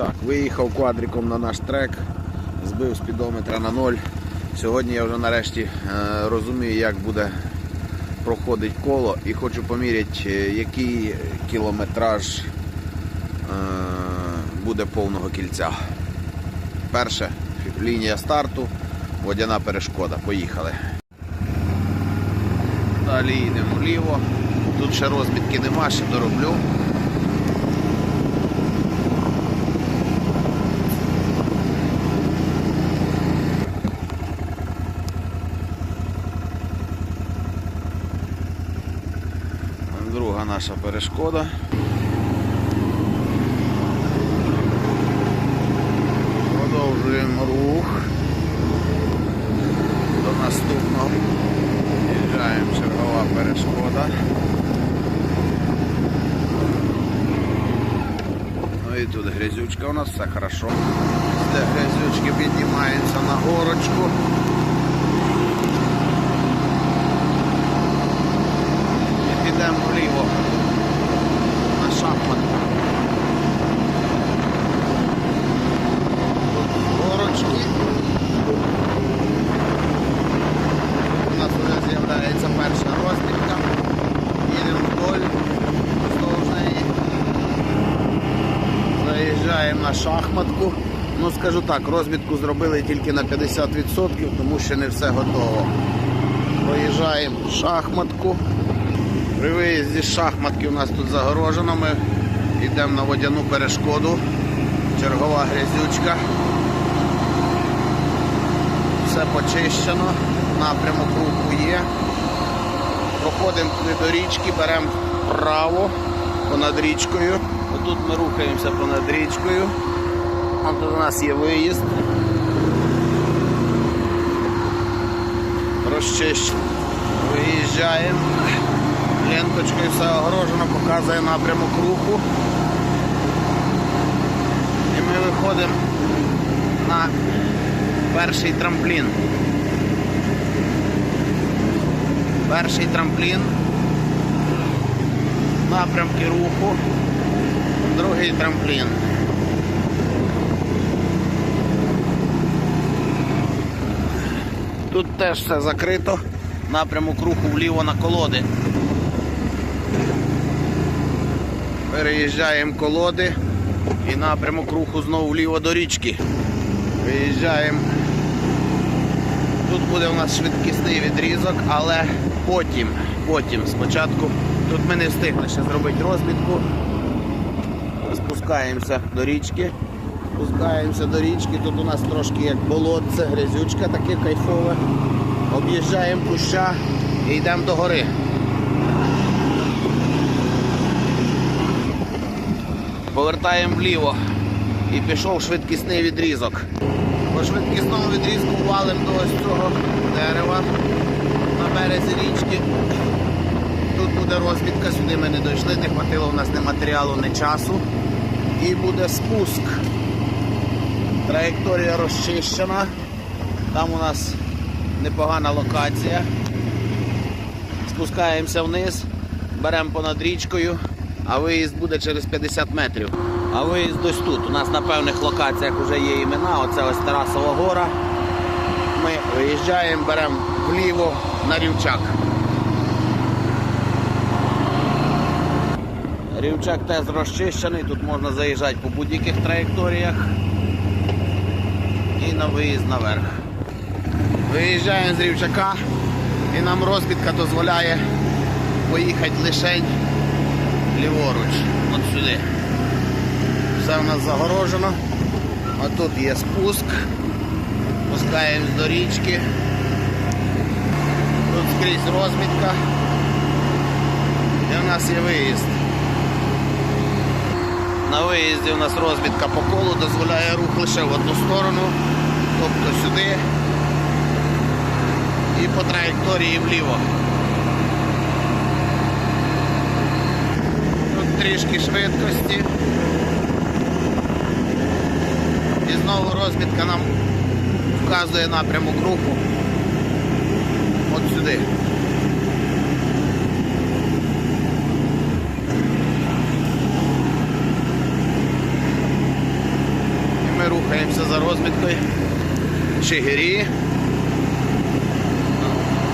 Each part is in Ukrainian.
Так, виїхав квадриком на наш трек, збив спідометра на ноль. Сьогодні я вже нарешті е, розумію, як буде проходить коло і хочу поміряти, е, який кілометраж е, буде повного кільця. Перше лінія старту, водяна перешкода. Поїхали. Далі йдемо вліво. Тут ще розмітки нема, ще дороблю. Друга наша перешкода. Продовжуємо рух до наступного. Їжджаємо чергова перешкода. Ну і тут грязючка у нас, все хорошо. Після грязючки піднімаємося на горочку. І підемо вліво на шахмат. Тут горочки. У нас вже з'являється перша розмітка. Їдемо вдоль, вздовж неї. Заїжджаємо на шахматку. Ну скажу так, розмітку зробили тільки на 50%, тому що не все готово. Проїжджаємо шахматку. При виїзді з шахматки у нас тут загорожено. Ми йдемо на водяну перешкоду. Чергова грязючка. Все почищено, напрямок руху є. Проходимо до річки, беремо вправо понад річкою. Отут ми рухаємося понад річкою. А тут у нас є виїзд. Розчищено. Виїжджаємо. Ленточкою все огорожено, показує напрямок руху. І ми виходимо на перший трамплін. Перший трамплін. Напрямки руху. Другий трамплін. Тут теж все закрито. Напрямок руху вліво на колоди. Переїжджаємо колоди і напрямок руху знову вліво до річки. Виїжджаємо. Тут буде у нас швидкісний відрізок, але потім, потім, спочатку, тут ми не встигли ще зробити розмітку. Спускаємося до річки. Спускаємося до річки, тут у нас трошки як болотце, грязючка таке кайфове. Об'їжджаємо куща і йдемо до гори. Повертаємо вліво і пішов швидкісний відрізок. По швидкісному відрізку валимо до ось цього дерева на березі річки. Тут буде розмітка, сюди ми не дійшли, не хватило у нас ні матеріалу, ні часу. І буде спуск. Траєкторія розчищена. Там у нас непогана локація. Спускаємося вниз, беремо понад річкою, а виїзд буде через 50 метрів. А виїзд ось тут. У нас на певних локаціях вже є імена. Оце ось Тарасова гора. Ми виїжджаємо, беремо вліво на рівчак. Рівчак теж розчищений, тут можна заїжджати по будь-яких траєкторіях і на виїзд наверх. Виїжджаємо з рівчака і нам розбітка дозволяє поїхати лишень ліворуч, от сюди. Все в нас загорожено. А тут є спуск. Спускаємось до річки. Тут скрізь розмітка. І в нас є виїзд. На виїзді у нас розмітка по колу дозволяє рух лише в одну сторону, тобто сюди і по траєкторії вліво. Тут трішки швидкості. І знову розмітка нам вказує напрямок руху. От сюди. Рухаємося за розміткою. Чигирі.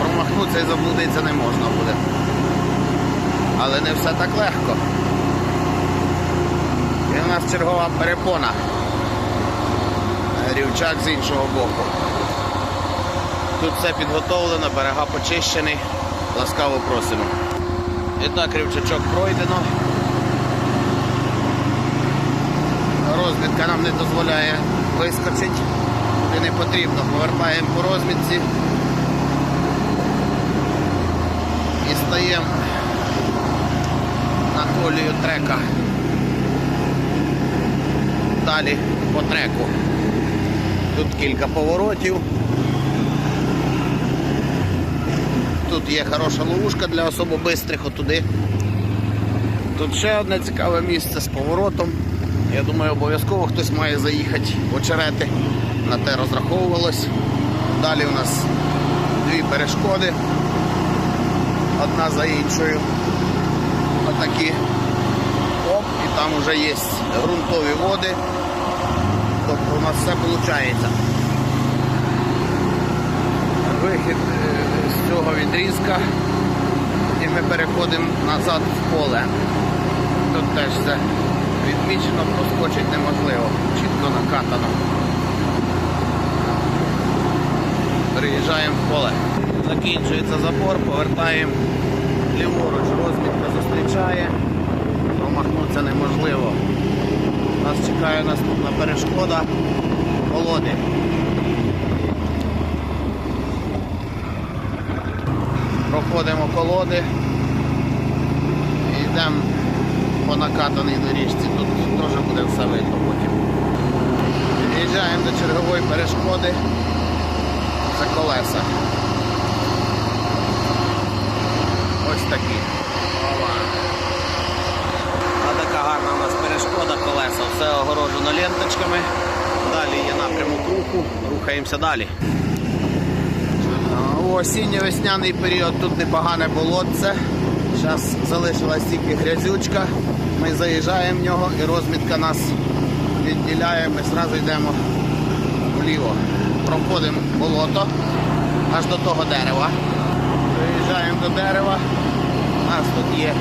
Промахнутися і заблудитися не можна буде. Але не все так легко. І у нас чергова перепона. Рівчак з іншого боку. Тут все підготовлено, берега почищені. Ласкаво просимо. І так, рівчачок пройдено. Розвідка нам не дозволяє вискочити, куди не потрібно. Повертаємо по розмітці і стаємо на колію трека. Далі по треку. Тут кілька поворотів. Тут є хороша ловушка для особо бистрих отуди. Тут ще одне цікаве місце з поворотом. Я думаю, обов'язково хтось має заїхати в очерети. На те розраховувалось. Далі у нас дві перешкоди. Одна за іншою. Отакі. Оп, і там вже є ґрунтові води. Тобто у нас все виходить. Вихід е, з цього відрізка і ми переходимо назад в поле. Тут теж все відмічено, проскочить неможливо, чітко накатано. Приїжджаємо в поле. Закінчується забор, повертаємо ліворуч, розмітка зустрічає, промахнутися неможливо. Нас чекає наступна перешкода колоди. Проходимо колоди і йдемо по накатаній доріжці. Тут теж буде все видно потім. Під'їжджаємо до чергової перешкоди. Це колеса. Ось такі. А така гарна у нас перешкода колеса. Все огороджено ленточками. Далі є напрямок руху. Рухаємося далі. Осінньо-весняний період тут непогане болотце. Зараз залишилась тільки грязючка. Ми заїжджаємо в нього і розмітка нас відділяє. Ми одразу йдемо вліво. Проходимо болото аж до того дерева. Виїжджаємо до дерева. У нас тут є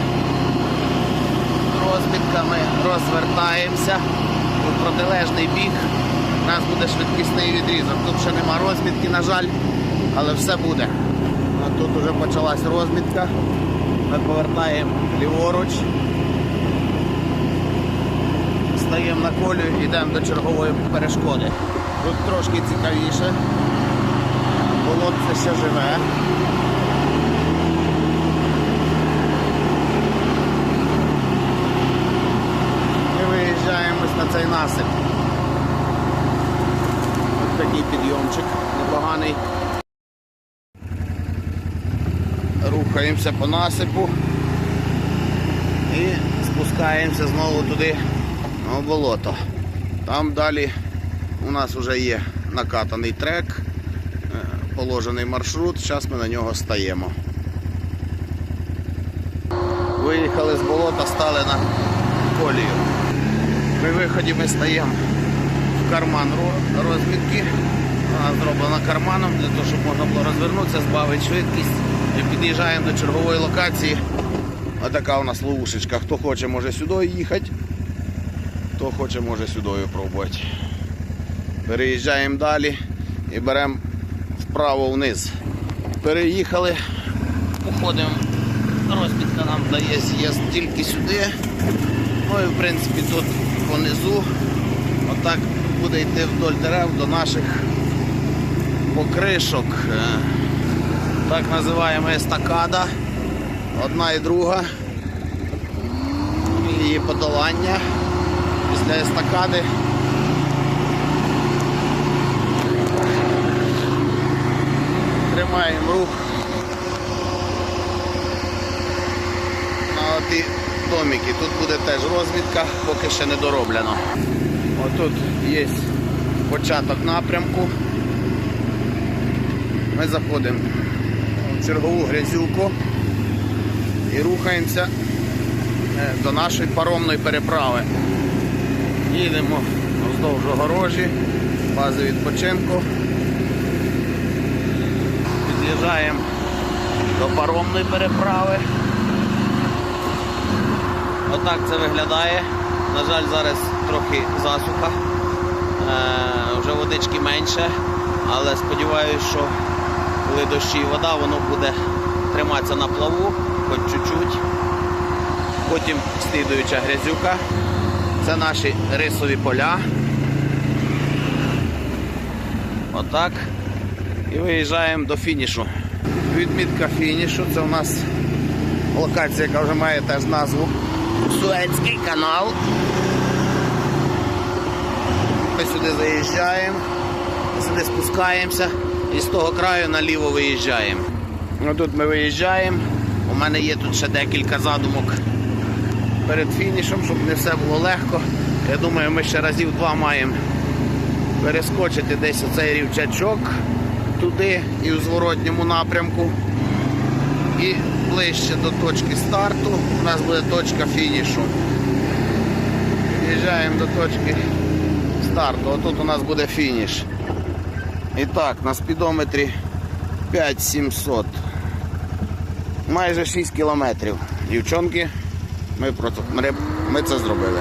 розмітка, ми розвертаємося. У протилежний бік. У нас буде швидкісний відрізок. Тут ще нема розмітки, на жаль, але все буде. А тут вже почалась розмітка. Ми повертаємо ліворуч. Стаємо на колю і йдемо до чергової перешкоди. Тут трошки цікавіше. Болотце ще живе. Ми виїжджаємо ось на цей насип. Ось такий підйомчик непоганий. Рухаємося по насипу і спускаємося знову туди на болото. Там далі у нас вже є накатаний трек, е, положений маршрут, зараз ми на нього стаємо. Виїхали з болота, стали на колію. При виході ми стаємо в карман ро- розмітки. Вона зроблена карманом для того, щоб можна було розвернутися, збавити швидкість. І під'їжджаємо до чергової локації. Отака у нас ловушечка. Хто хоче, може сюди їхати, хто хоче, може сюди пробувати. Переїжджаємо далі і беремо вправо вниз. Переїхали, походимо. Розмітка нам дає з'їзд тільки сюди. Ну і в принципі тут понизу. Отак буде йти вдоль дерев до наших покришок. Е, Так називаємо естакада. Одна і друга. Її подолання після естакади. Тримаємо рух на ті домики. Тут буде теж розвідка, поки ще не дороблено. Отут є початок напрямку. Ми заходимо в чергову грязюку і рухаємося е, до нашої паромної переправи. Їдемо вздовж огорожі, бази відпочинку. Під'їжджаємо до паромної переправи. Отак це виглядає. На жаль, зараз трохи засуха. Е, вже водички менше, але сподіваюся, що коли дощі і вода, воно буде триматися на плаву, хоч чуть-чуть. Потім слідуюча грязюка. Це наші рисові поля. Отак. І виїжджаємо до фінішу. Відмітка фінішу. Це у нас локація, яка вже має теж назву Суецький канал. Ми сюди заїжджаємо, сюди спускаємося і з того краю наліво виїжджаємо. Ну, тут ми виїжджаємо. У мене є тут ще декілька задумок перед фінішем, щоб не все було легко. Я думаю, ми ще разів два маємо перескочити десь оцей рівчачок туди і у зворотньому напрямку. І ближче до точки старту у нас буде точка фінішу. Під'їжджаємо до точки старту. Отут у нас буде фініш. І так, на спідометрі 5700. Майже 6 кілометрів. Дівчонки, ми, про це- ми- ми це зробили.